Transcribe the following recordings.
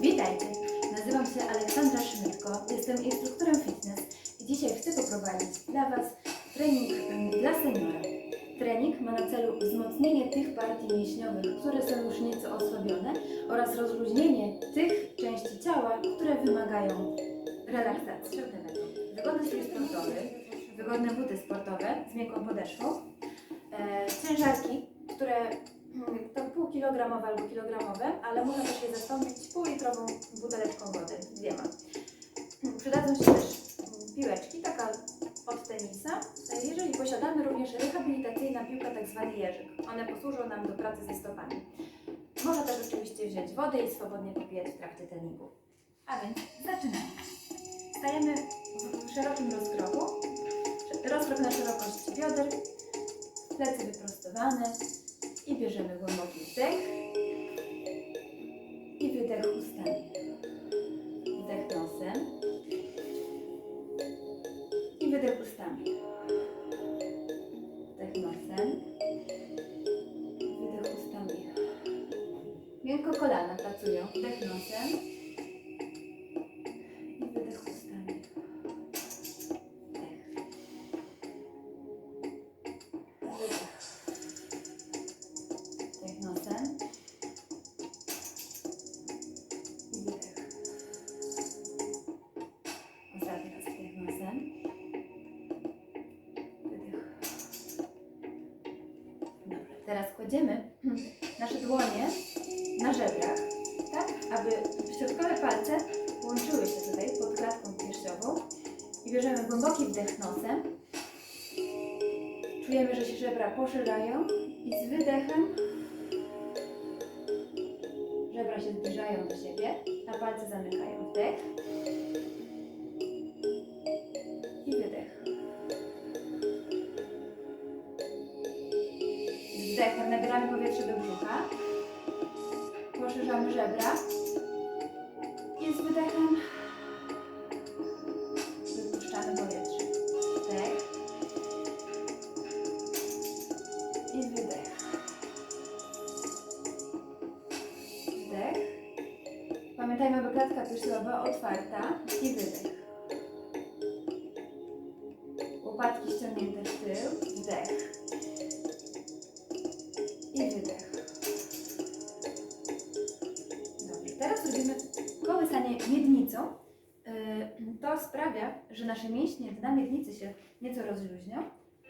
Witajcie, nazywam się Aleksandra Szmytko, jestem instruktorem fitness i dzisiaj chcę poprowadzić dla Was trening dla seniora. Trening ma na celu wzmocnienie tych partii mięśniowych, które są już nieco osłabione oraz rozluźnienie tych części ciała, które wymagają relaksacji. Wygodny strój sportowy, wygodne buty sportowe z miękką podeszwą, e, ciężarki, które to półkilogramowe albo kilogramowe, ale można też je zastąpić półlitrową buteleczką wody, dwiema. Przydadzą się też piłeczki, taka od tenisa. Jeżeli posiadamy również rehabilitacyjna piłka, tak zwany jeżyk. One posłużą nam do pracy ze stopami. Można też oczywiście wziąć wodę i swobodnie popijać w trakcie treningu. A więc zaczynamy. Stajemy w szerokim rozkroku. Rozkrok na szerokość bioder, plecy wyprostowane i bierzemy głęboki wdech teraz kładziemy nasze dłonie na żebrach, tak, aby środkowe palce łączyły się tutaj pod klatką piersiową i bierzemy głęboki wdech nosem. Czujemy, że się żebra poszerzają i z wydechem żebra się zbliżają do siebie, a palce zamykają. Wdech piersiowa otwarta i wydech. Łopatki ściągnięte w tył. Wdech. I wydech. Dobrze, teraz robimy kołysanie miednicą. Yy, To sprawia, że nasze mięśnie na miednicy się nieco rozluźnią,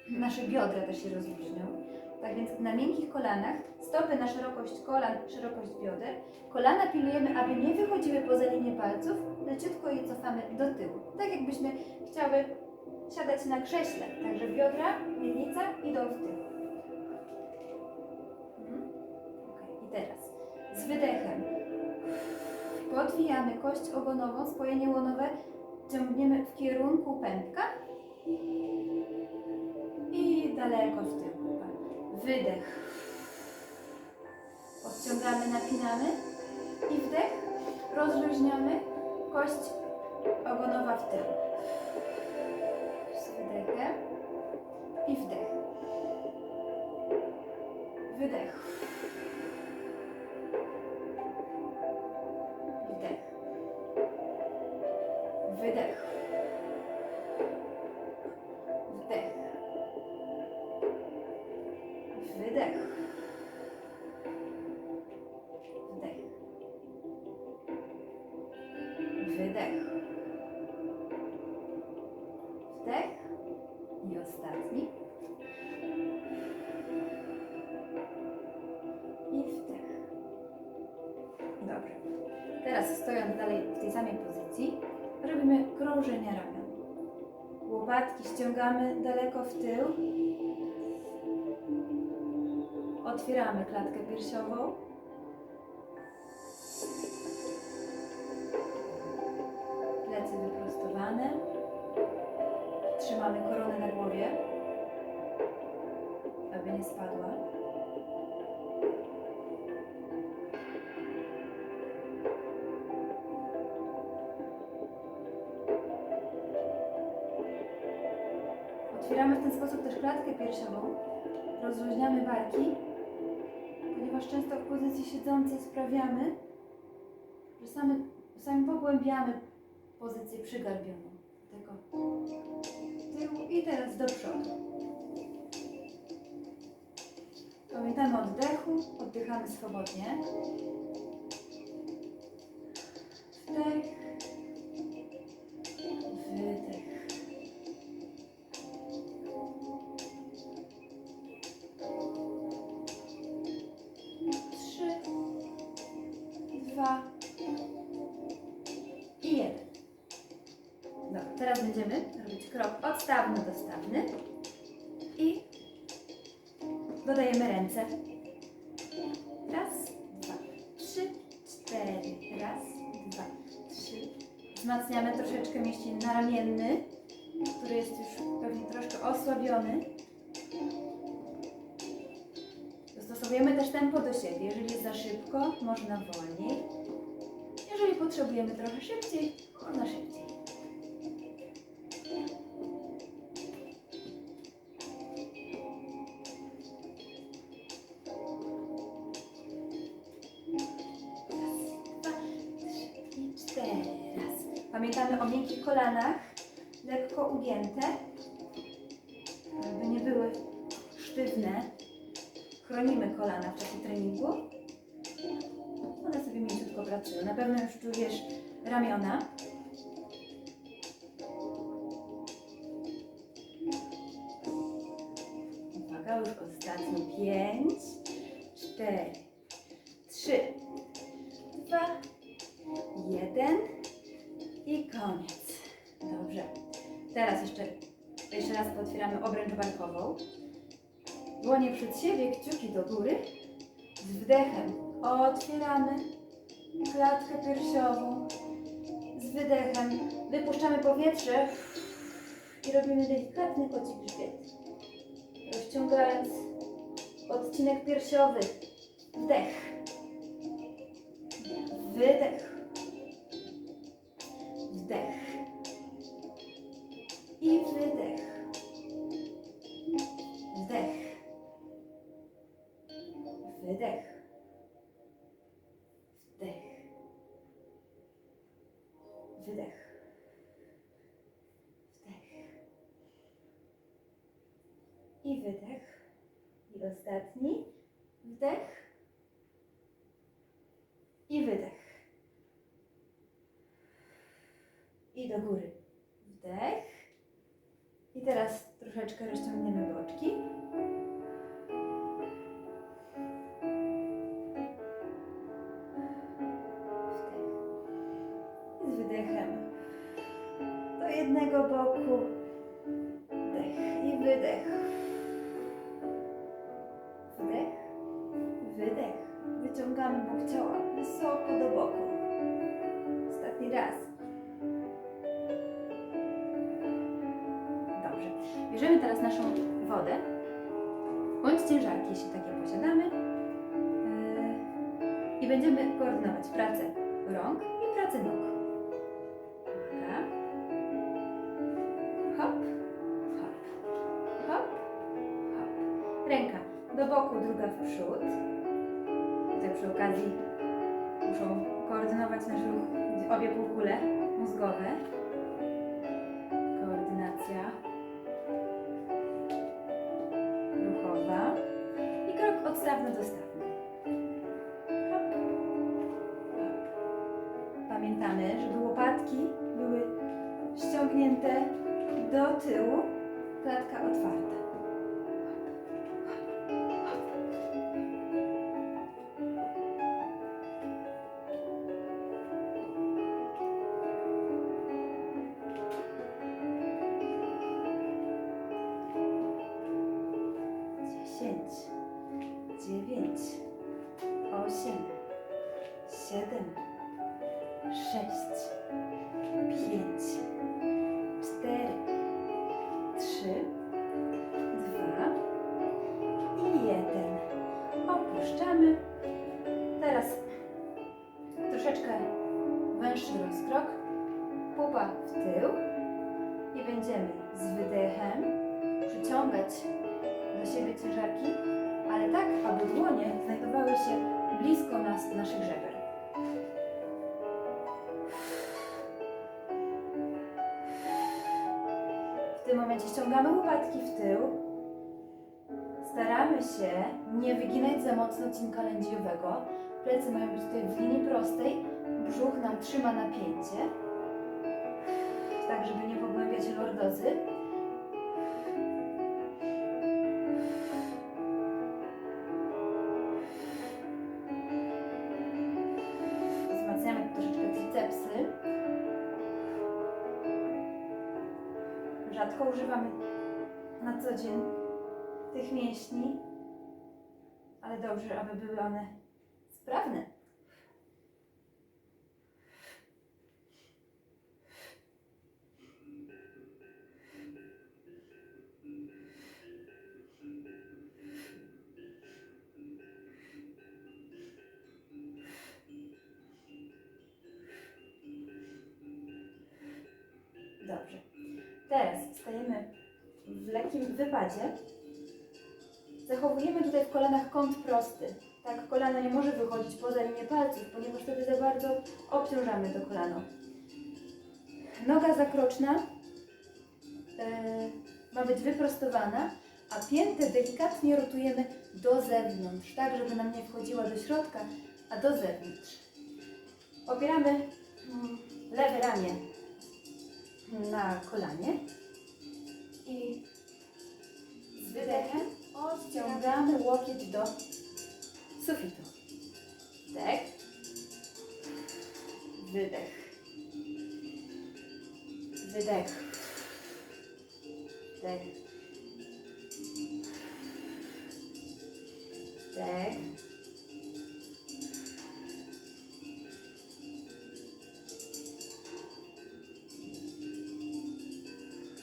nasze biodra też się rozluźnią. Tak więc na miękkich kolanach, stopy na szerokość kolan, szerokość bioder, kolana pilnujemy, aby nie wychodziły poza linię palców, leciutko je cofamy do tyłu. Tak jakbyśmy chciały siadać na krześle, także biodra, miednica idą w tył. Mhm. I teraz z wydechem podwijamy kość ogonową, spojenie łonowe ciągniemy w kierunku pępka i daleko w tył. Wydech. Odciągamy, napinamy i wdech. Rozluźniamy kość ogonowa w tył. Z wydechem i wdech. Wydech. Pozycji, robimy krążenia ramion. Łopatki ściągamy daleko w tył. Otwieramy klatkę piersiową. Klatkę piersiową, rozluźniamy barki, ponieważ często w pozycji siedzącej sprawiamy, że sami, sami pogłębiamy pozycję przygarbioną. Tylko tyłu i teraz do przodu. Pamiętamy o oddechu, oddychamy swobodnie. Wdech, Pamiętamy o miękkich kolanach, lekko ugięte, żeby nie były sztywne. Chronimy kolana w do góry. Z wdechem otwieramy klatkę piersiową. Z wydechem wypuszczamy powietrze i robimy delikatny kocik grzbiet. Rozciągając odcinek piersiowy. Wdech. Wydech. Wdech. I wydech. Wydech. Wdech. Wydech. Wdech. I wydech. I ostatni. Wdech. I wydech. I do góry. Wdech. I teraz troszeczkę rozciągniemy boczki. Jednego boku. Wdech i wydech. Wdech, wydech. Wyciągamy bok ciała wysoko do boku. Ostatni raz. Dobrze. Bierzemy teraz naszą wodę bądź ciężarki, jeśli takie posiadamy. Yy, I będziemy koordynować pracę rąk i pracę nóg. Boku, druga w przód. Tutaj przy okazji muszą koordynować nasz ruch obie półkule mózgowe. Koordynacja ruchowa i krok odstawny-dostawny. Hop, hop. Pamiętamy, żeby łopatki były ściągnięte do tyłu, klatka otwarta. Wyginać za mocno cinka lędźwiowego. Plecy mają być tutaj w linii prostej. Brzuch nam trzyma napięcie. Tak, żeby nie pogłębiać lordozy. Wzmacniamy troszeczkę tricepsy. Rzadko używamy na co dzień tych mięśni, ale dobrze, aby były one sprawne. Palców, ponieważ wtedy za bardzo obciążamy to kolano. Noga zakroczna e, ma być wyprostowana, a piętę delikatnie rotujemy do zewnątrz, tak żeby nam nie wchodziła do środka, a do zewnątrz. Opieramy mm, lewe ramię na kolanie i z wydechem odciągamy łokieć do sufitu. Wdech, wydech, wydech, wdech, wdech.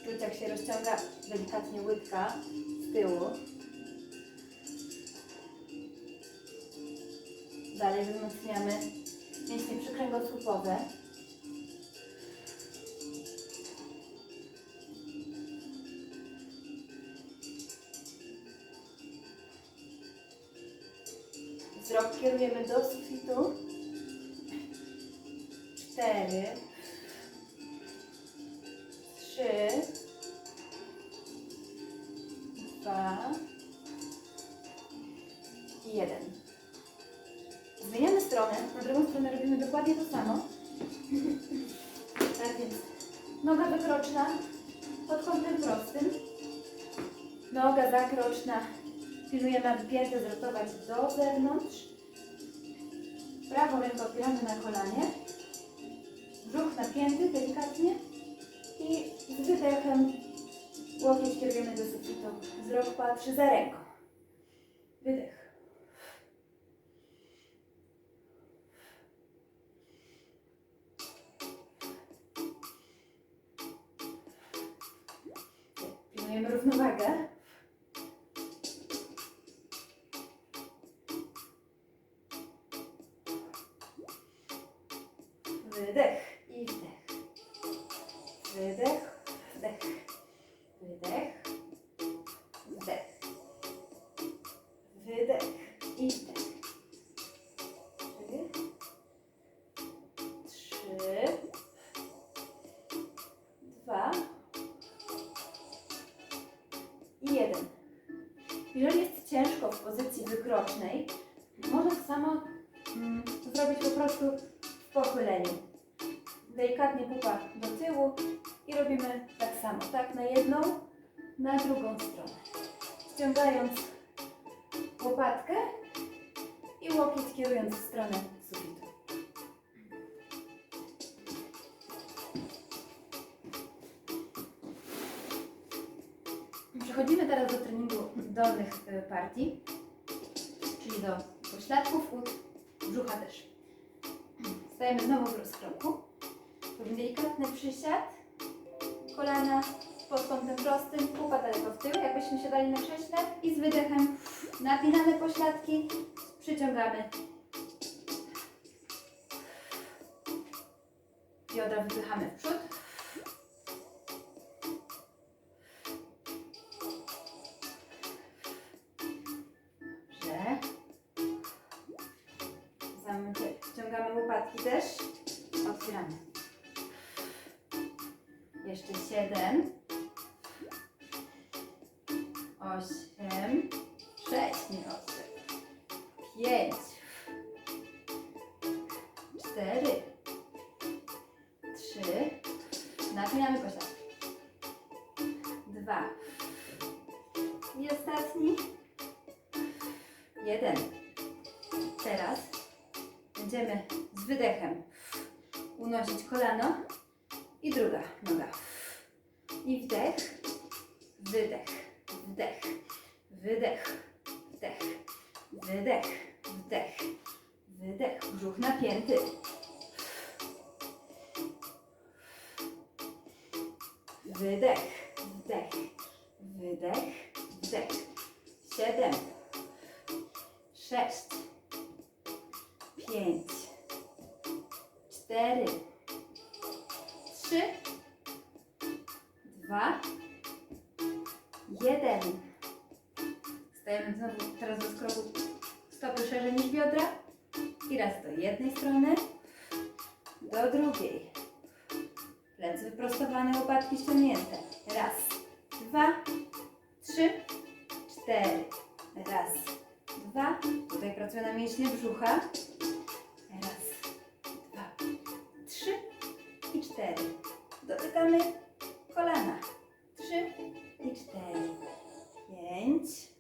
Czuć jak się rozciąga delikatnie łydka z tyłu. Dalej wzmacniamy mięśnie przykręgosłupowe. Z wydechem łokieć kierujemy do sufitu. Wzrok patrzy za ręką. W pozycji wykrocznej, można to samo mm, zrobić po prostu w pochyleniu. Delikatnie pupa do tyłu i robimy tak samo, tak na jedną, na drugą stronę. Ściągając łopatkę i łokieć kierując w stronę dolnych y, partii, czyli do pośladków, ud, brzucha też. Stajemy znowu w rozkroku. Robimy delikatny przysiad, kolana pod kątem prostym, pupa daleko w tył, jakbyśmy siadali na krześle i z wydechem napinamy pośladki, przyciągamy. Biodra wypychamy w przód. Łapki też. Otwieramy. Jeszcze siedem. Wydech. Brzuch napięty. Wydech, wdech, wydech, wdech. Siedem, sześć, pięć, cztery, trzy, dwa, jeden. Stajemy znowu teraz do skroku stopy szerzej niż biodra. I raz do jednej strony, do drugiej. Plecy wyprostowane, łopatki ściągnięte. Raz, dwa, trzy, cztery. Raz, dwa. Tutaj pracuję na mięśnie brzucha. Raz, dwa, trzy i cztery. Dotykamy kolana. Trzy i cztery. Pięć.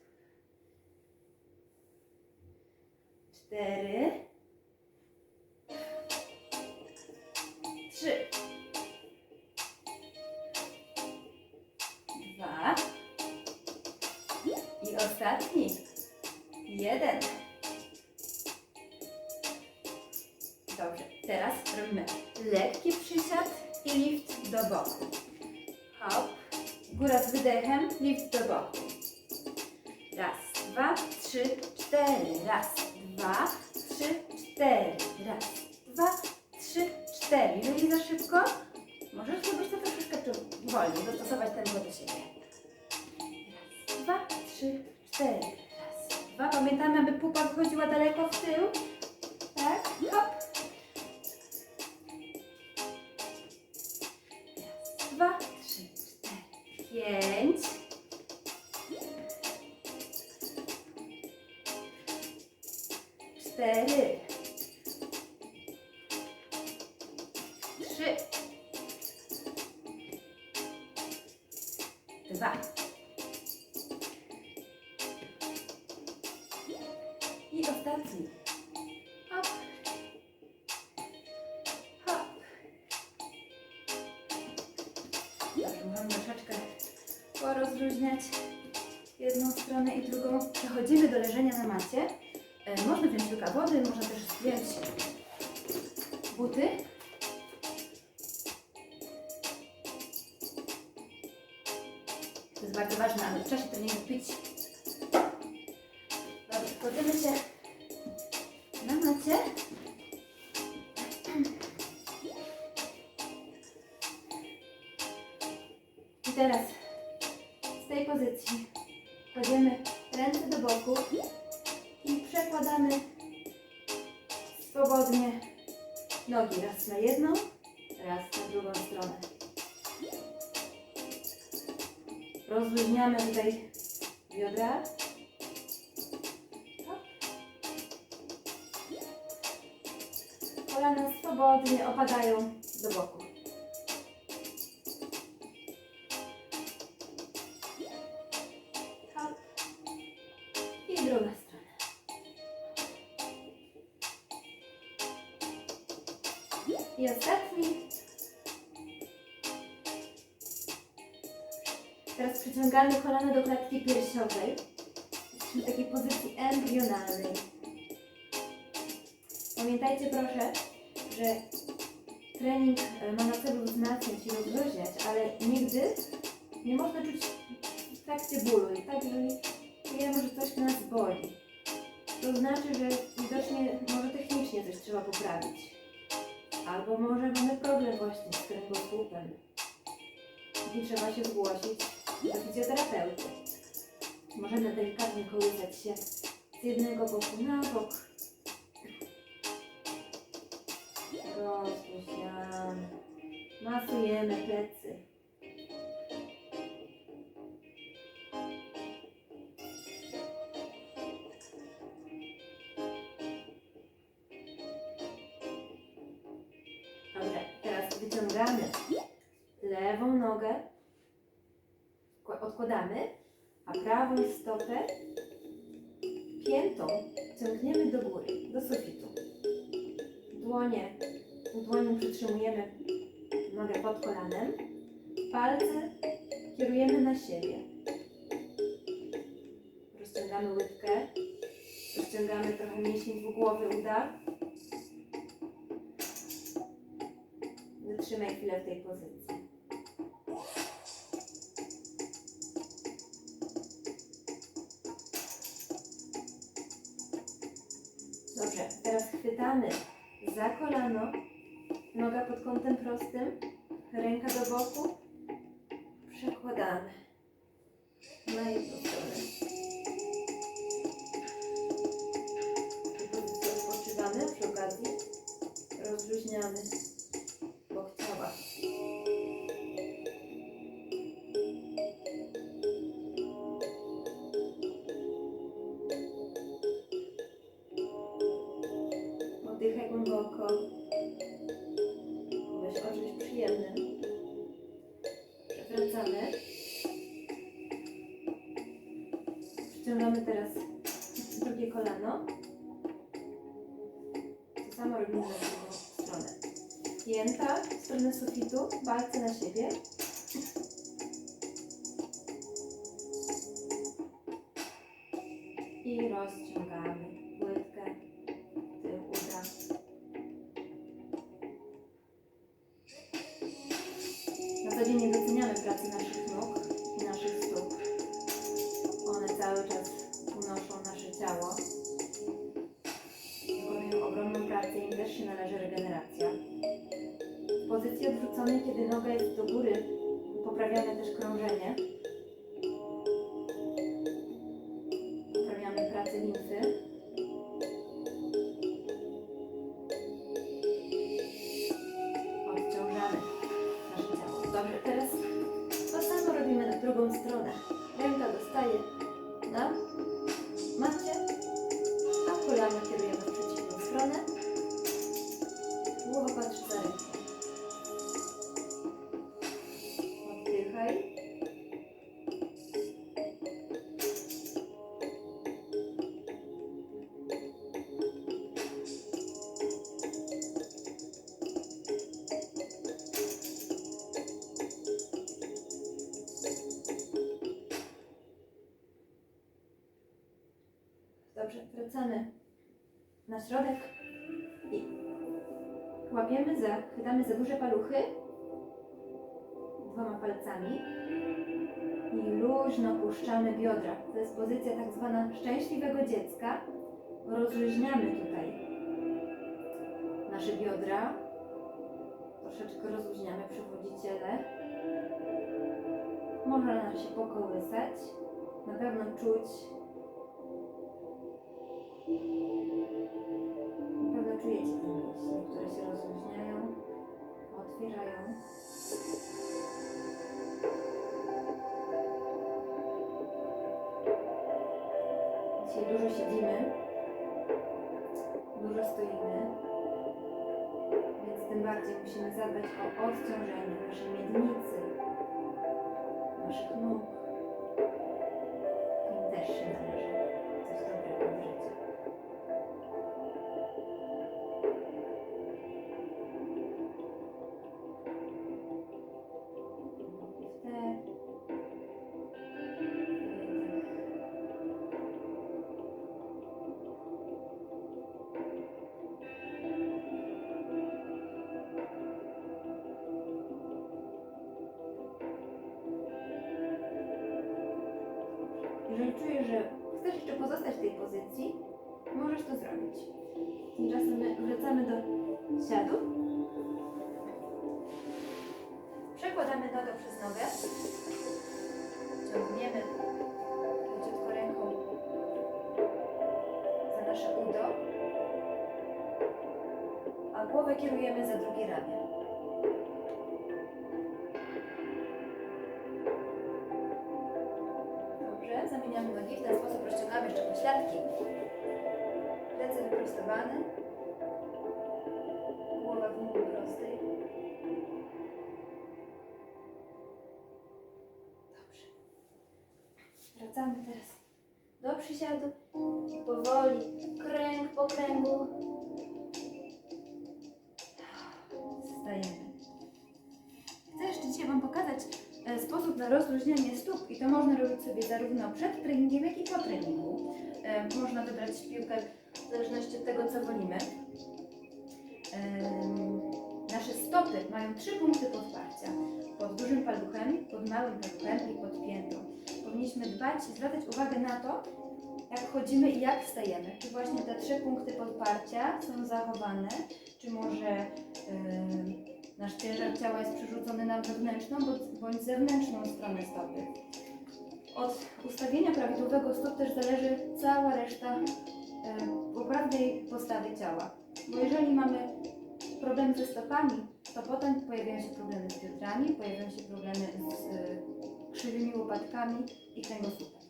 Przechodzimy do leżenia na macie. E, Można wziąć łyka wody, można też zdjąć buty. To jest bardzo ważne, aby w czasie treningu pić. Dobrze, kładziemy się na macie. I ostatni. Teraz przyciągamy kolana do klatki piersiowej. W takiej pozycji embrionalnej. Pamiętajcie proszę, że trening e, ma na celu wzmacniać i rozluźniać, ale nigdy nie można czuć w trakcie bólu. I tak, jeżeli czujemy, że coś nas boli, to znaczy, że widocznie może technicznie coś trzeba poprawić. Albo może mamy problem właśnie z kręgosłupem. I trzeba się zgłosić do fizjoterapeuty. Możemy delikatnie kołysać się z jednego boku na bok. Rozluźniamy. Masujemy plecy. Wyciągamy lewą nogę, kła- odkładamy, a prawą stopę piętą ciągniemy do góry, do sufitu. Dłonie, dłonią przytrzymujemy nogę pod kolanem, palce kierujemy na siebie. Rozciągamy łydkę, rozciągamy trochę mięsień dwugłowy uda. Wytrzymaj chwilę w tej pozycji. Dobrze, teraz chwytamy za kolano, noga pod kątem prostym, ręka do boku, przekładamy na jedną stronę. Rozluźniamy I rozciągamy duże paluchy dwoma palcami i luźno puszczamy biodra. To jest pozycja tak zwana szczęśliwego dziecka. Rozluźniamy tutaj nasze biodra. Troszeczkę rozluźniamy przywodziciele. Można nam się pokołysać. Na pewno czuć Na pewno czujecie te mięśnie, które się rozluźniają, otwierają. Dzisiaj dużo siedzimy, dużo stoimy, więc tym bardziej musimy zadbać o odciążenie naszej miednicy, Jeżeli czujesz, że chcesz jeszcze pozostać w tej pozycji, możesz to zrobić. Tymczasem my wracamy do siadu. I powoli, kręg po kręgu. Wstajemy. Chcę jeszcze dzisiaj Wam pokazać e, sposób na rozluźnianie stóp i to można robić sobie zarówno przed treningiem, jak i po treningu. E, Można wybrać piłkę w zależności od tego, co wolimy. Em, Nasze stopy mają trzy punkty podparcia. Pod dużym paluchem, pod małym paluchem i pod piętą. Powinniśmy dbać i zwracać uwagę na to, jak chodzimy i jak wstajemy. Czy właśnie te trzy punkty podparcia są zachowane, czy może em, nasz ciężar ciała jest przerzucony na wewnętrzną bądź- zewnętrzną stronę stopy. Od ustawienia prawidłowego stóp też zależy cała reszta poprawnej postawy ciała. Bo jeżeli mamy problem ze stopami, to potem pojawiają się problemy z biodrami, pojawiają się problemy z y, krzywymi łopatkami i kręgosłupem.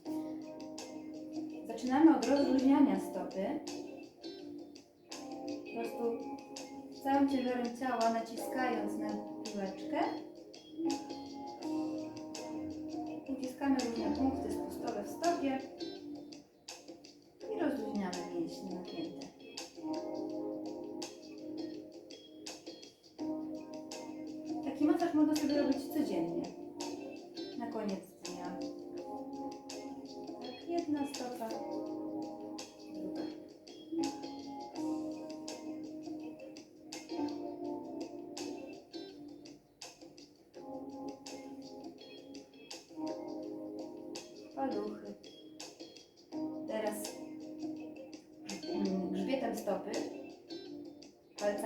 Zaczynamy od rozluźniania stopy. Po prostu całym ciężarem ciała naciskając na piłeczkę. Uciskamy różne punkty spustowe w stopie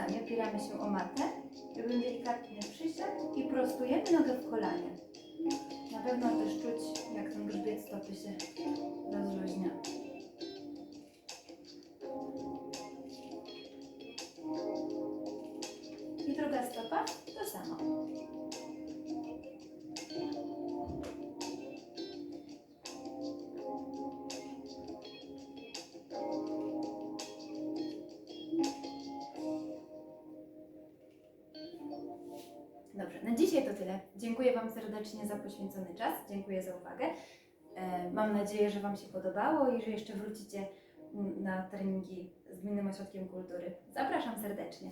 palcami opieramy się o matę. Robimy delikatny przysiad i prostujemy nogę w kolanie. Na pewno też czuć, jak ten grzbiet stopy się rozluźnia. Wam serdecznie za poświęcony czas. Dziękuję za uwagę. E, Mam nadzieję, że Wam się podobało i że jeszcze wrócicie mm, na treningi z Gminnym Ośrodkiem Kultury. Zapraszam serdecznie.